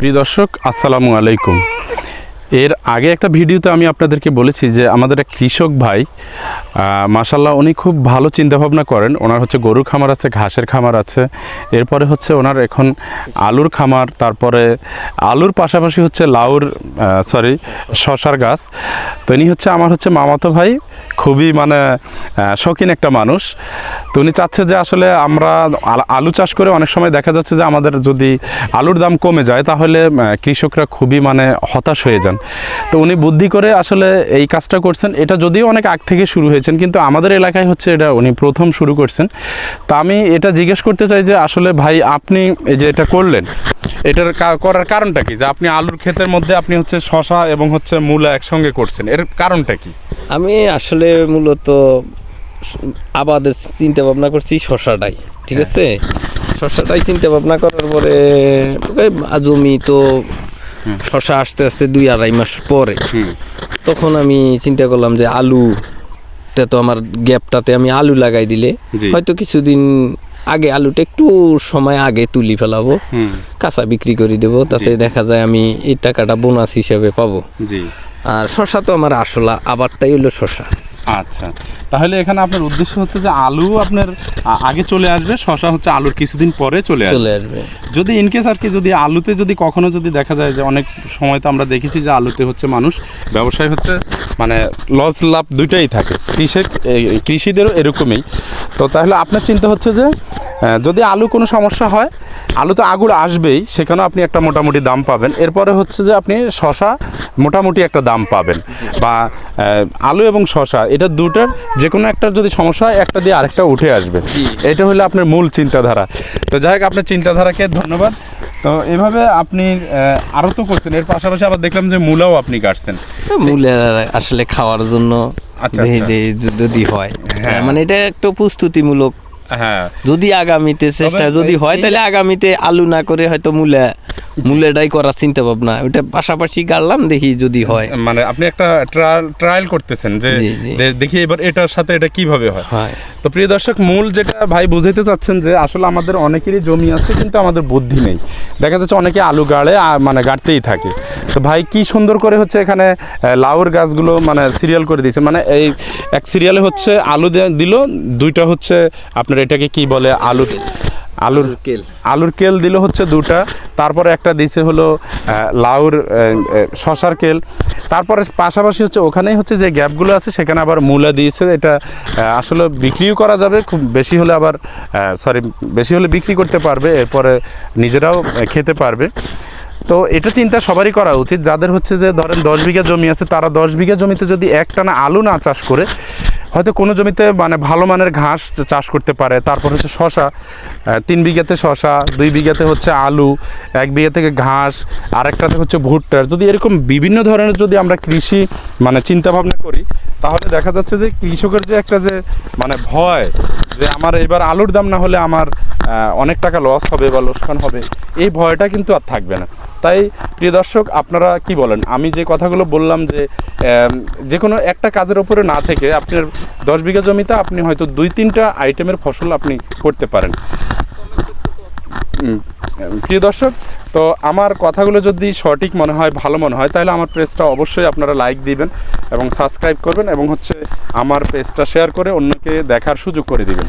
প্রিয় দর্শক, আসসালামু আলাইকুম। এর আগে একটা ভিডিওতে আমি আপনাদেরকে বলেছি যে আমাদের এক কৃষক ভাই মাসাল্লাহ উনি খুব ভালো চিন্তাভাবনা করেন। ওনার হচ্ছে গরুর খামার আছে, ঘাসের খামার আছে। এরপরে হচ্ছে ওনার এখন আলুর খামার, তারপরে আলুর পাশাপাশি হচ্ছে লাউর সরি শশার গাছ। তো ইনি হচ্ছে আমার হচ্ছে মামাতো ভাই, খুবই মানে শৌখিন একটা মানুষ। তো উনি চাচ্ছে যে আসলে আমরা আলু চাষ করে অনেক সময় দেখা যাচ্ছে যে আমাদের যদি আলুর দাম কমে যায়, তাহলে কৃষকরা খুবই মানে হতাশ হয়ে যান। তো উনি বুদ্ধি করে আসলে এই কাজটা করছেন। এটা যদিও অনেক আগ থেকে শুরু হয়েছেন, কিন্তু আমাদের এলাকায় হচ্ছে এটা উনি প্রথম শুরু করছেন। তা আমি এটা জিজ্ঞেস করতে চাই যে আসলে ভাই, আপনি এই যে এটা করলেন, এটার করার কারণটা কি? যে আপনি আলুর ক্ষেতের মধ্যে আপনি হচ্ছে শশা এবং হচ্ছে মূলা একসঙ্গে করছেন, এর কারণটা কি? আমি আসলে মূলত আবাদের চিন্তা ভাবনা করছি শশাটাই ঠিক আছে? শশাটাই চিন্তা ভাবনা করার পরে জমি তো শশা আস্তে আস্তে দুই আড়াই মাস পরে। তখন আমি চিন্তা করলাম যে আলু তে তো আমার গ্যাপটাতে আমি আলু লাগাই দিলে হয়তো কিছুদিন আগে আলুটা একটু সময় আগে তুলি ফেলাবো কাঁচা বিক্রি করে দেবো তাতে দেখা যায় আমি এই টাকাটা বোনাস হিসেবে পাবো। আর শশা তো আমার আসলা আবারটাই হলো শশা। আচ্ছা। তাহলে এখানে আপনার উদ্দেশ্য হচ্ছে যে আলু আপনার আগে চলে আসবে শশা হচ্ছে আলুর কিছুদিন পরে চলে আসবে। চলে আসবে। যদি ইনকেস আর কি যদি আলুতে যদি কখনো যদি দেখা যায় যে অনেক সময় তো আমরা দেখেছি যে আলুতে হচ্ছে মানুষ ব্যবসায় হচ্ছে মানে লস লাভ দুইটাই থাকে। কৃষক কৃষিদেরও এরকমই। তো তাহলে আপনার চিন্তা হচ্ছে যে যদি আলু কোনো সমস্যা হয় আলু তো আগুর আসবেই সেখানেও আপনি একটা মোটামুটি দাম পাবেন। এরপরে হচ্ছে যে আপনি শশা মোটামুটি একটা দাম পাবেন। বা আলু এবং শশা এটা দুটার যে কোনো একটা যদি সমস্যা হয় একটা দিয়ে আরেকটা উঠে আসবে। এটা হলো আপনার মূল চিন্তাধারা। তো যাই হোক আপনার চিন্তাধারাকে ধন্যবাদ। তো এভাবে আপনি আরও তো করছেন। এর পাশাপাশি আবার দেখলাম যে মূলাও আপনি কাটছেন। মূলের আসলে খাওয়ার জন্য আচ্ছা, আচ্ছা। যদি হয় হ্যাঁ। মানে এটা একটু প্রস্তুতিমূলক হ্যাঁ। যদি আগামীতে চেষ্টা যদি হয় তাহলে আগামীতে আলু না করে হয়তো মূলা মূলেটাই করার চিন্তা ভাবনা ওটা পাশাপাশি গাড়লাম দেখি যদি হয়। মানে আপনি একটা ট্রায়াল ট্রায়াল করতেছেন যে দেখি এবার এটার সাথে এটা কীভাবে হয়। তো প্রিয় দর্শক মূল যেটা ভাই বুঝাইতে চাচ্ছেন যে আসলে আমাদের অনেকেরই জমি আছে কিন্তু আমাদের বুদ্ধি নেই। দেখা যাচ্ছে অনেকে আলু গাড়ে মানে গাড়তেই থাকে। তো ভাই কি সুন্দর করে হচ্ছে এখানে লাউর গাছগুলো মানে সিরিয়াল করে দিয়েছে। মানে এই এক সিরিয়ালে হচ্ছে আলু দিল দুইটা হচ্ছে আপনার এটাকে কি বলে আলু আলুর কেল। আলুর কেল দিল হচ্ছে দুটা তারপরে একটা দিছে হলো লাউর শশার কেল। তারপরে পাশাপাশি হচ্ছে ওখানেই হচ্ছে যে গ্যাপগুলো আছে সেখানে আবার মূলা দিয়েছে। এটা আসলে বিক্রিও করা যাবে খুব বেশি হলে আবার সরি বেশি হলে বিক্রি করতে পারবে এরপরে নিজেরাও খেতে পারবে। তো এটা চিন্তা সবারই করা উচিত। যাদের হচ্ছে যে ধরেন দশ বিঘা জমি আছে তারা দশ বিঘা জমিতে যদি একটানা আলু না চাষ করে হয়তো কোনো জমিতে মানে ভালো মানের ঘাস চাষ করতে পারে, তারপর হচ্ছে শশা তিন বিঘাতে শশা দুই বিঘাতে হচ্ছে আলু, এক বিঘা থেকে ঘাস, আরেকটাতে হচ্ছে ভুট্টার। যদি এরকম বিভিন্ন ধরনের যদি আমরা কৃষি মানে চিন্তা ভাবনা করি, তাহলে দেখা যাচ্ছে যে কৃষকের যে একটা যে মানে ভয়, যে আমার এবার আলুর দাম না হলে আমার অনেক টাকা লস হবে বা লোকসান হবে, এই ভয়টা কিন্তু আর থাকবে না। তাই, প্রিয় দর্শক, আপনারা কি বলেন? আমি যে কথাগুলো বললাম যে যে কোনো একটা কাজের উপরে না থেকে আপনার দশ বিঘা জমিতে আপনি হয়তো দুই, তিনটা আইটেমের ফসল আপনি করতে পারেন। প্রিয় দর্শক, তো আমার কথাগুলো যদি সঠিক মনে হয়, ভালো মনে হয়, তাহলে আমার পেজটা অবশ্যই আপনারা লাইক দিবেন এবং সাবস্ক্রাইব করবেন এবং হচ্ছে আমার পেজটা শেয়ার করে অন্যকে দেখার সুযোগ করে দিবেন।